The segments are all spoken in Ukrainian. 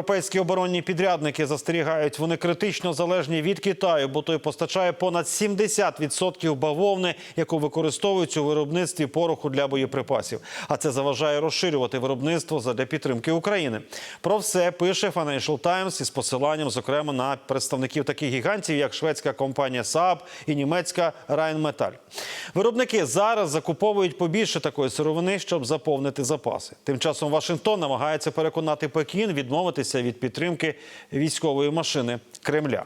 Європейські оборонні підрядники застерігають, вони критично залежні від Китаю, бо той постачає понад 70% бавовни, яку використовують у виробництві пороху для боєприпасів. А це заважає розширювати виробництво задля підтримки України. Про все пише Financial Times із посиланням, зокрема, на представників таких гігантів, як шведська компанія Saab і німецька Rheinmetall. Виробники зараз закуповують побільше такої сировини, щоб заповнити запаси. Тим часом Вашингтон намагається переконати Пекін відмовитися від підтримки військової машини Кремля.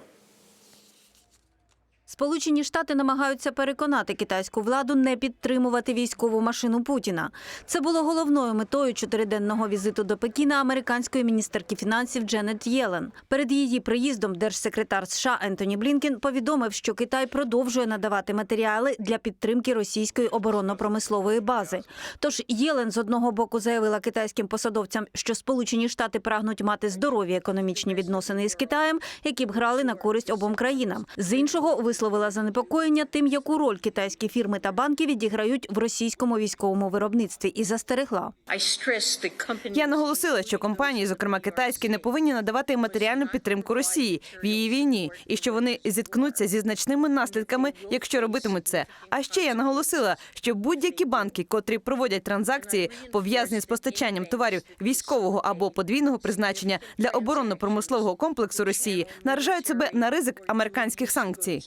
Сполучені Штати намагаються переконати китайську владу не підтримувати військову машину Путіна. Це було головною метою чотириденного візиту до Пекіна американської міністерки фінансів Дженет Єлен. Перед її приїздом держсекретар США Ентоні Блінкен повідомив, що Китай продовжує надавати матеріали для підтримки російської оборонно-промислової бази. Тож Єлен з одного боку заявила китайським посадовцям, що Сполучені Штати прагнуть мати здорові економічні відносини із Китаєм, які б грали на користь обом країнам. З іншого висловила занепокоєння тим, яку роль китайські фірми та банки відіграють в російському військовому виробництві, і застерегла. Я наголосила, що компанії, зокрема китайські, не повинні надавати матеріальну підтримку Росії в її війні, і що вони зіткнуться зі значними наслідками, якщо робитимуть це. А ще я наголосила, що будь-які банки, котрі проводять транзакції, пов'язані з постачанням товарів військового або подвійного призначення для оборонно-промислового комплексу Росії, наражають себе на ризик американських санкцій.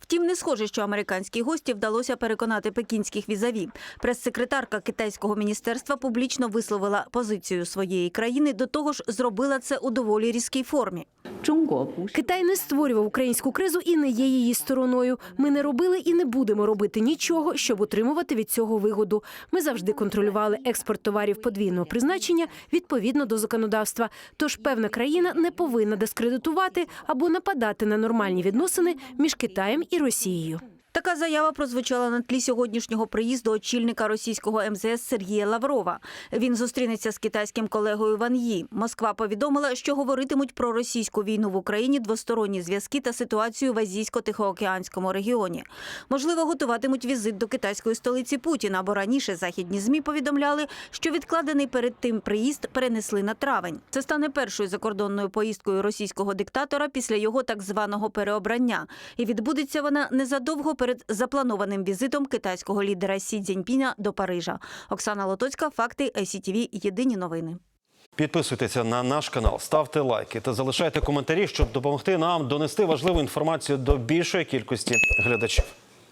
Втім, не схоже, що американській гості вдалося переконати пекінських візаві. Прес-секретарка китайського міністерства публічно висловила позицію своєї країни. До того ж, зробила це у доволі різкій формі. Китай не створював українську кризу і не є її стороною. Ми не робили і не будемо робити нічого, щоб утримувати від цього вигоду. Ми завжди контролювали експорт товарів подвійного призначення відповідно до законодавства. Тож певна країна не повинна дискредитувати або нападати на нормальні відносини між Китаєм і Росією. Така заява прозвучала на тлі сьогоднішнього приїзду очільника російського МЗС Сергія Лаврова. Він зустрінеться з китайським колегою Ван Ї. Москва повідомила, що говоритимуть про російську війну в Україні, двосторонні зв'язки та ситуацію в азійсько-тихоокеанському регіоні. Можливо, готуватимуть візит до китайської столиці Путіна, бо раніше західні змі повідомляли, що відкладений перед тим приїзд перенесли на травень. Це стане першою закордонною поїздкою російського диктатора після його так званого переобрання. І відбудеться вона незадовго перед запланованим візитом китайського лідера Сі Цзіньпіня до Парижа. Оксана Лотоцька, факти ICTV, Єдині новини. Підписуйтеся на наш канал, ставте лайки та залишайте коментарі, щоб допомогти нам донести важливу інформацію до більшої кількості глядачів.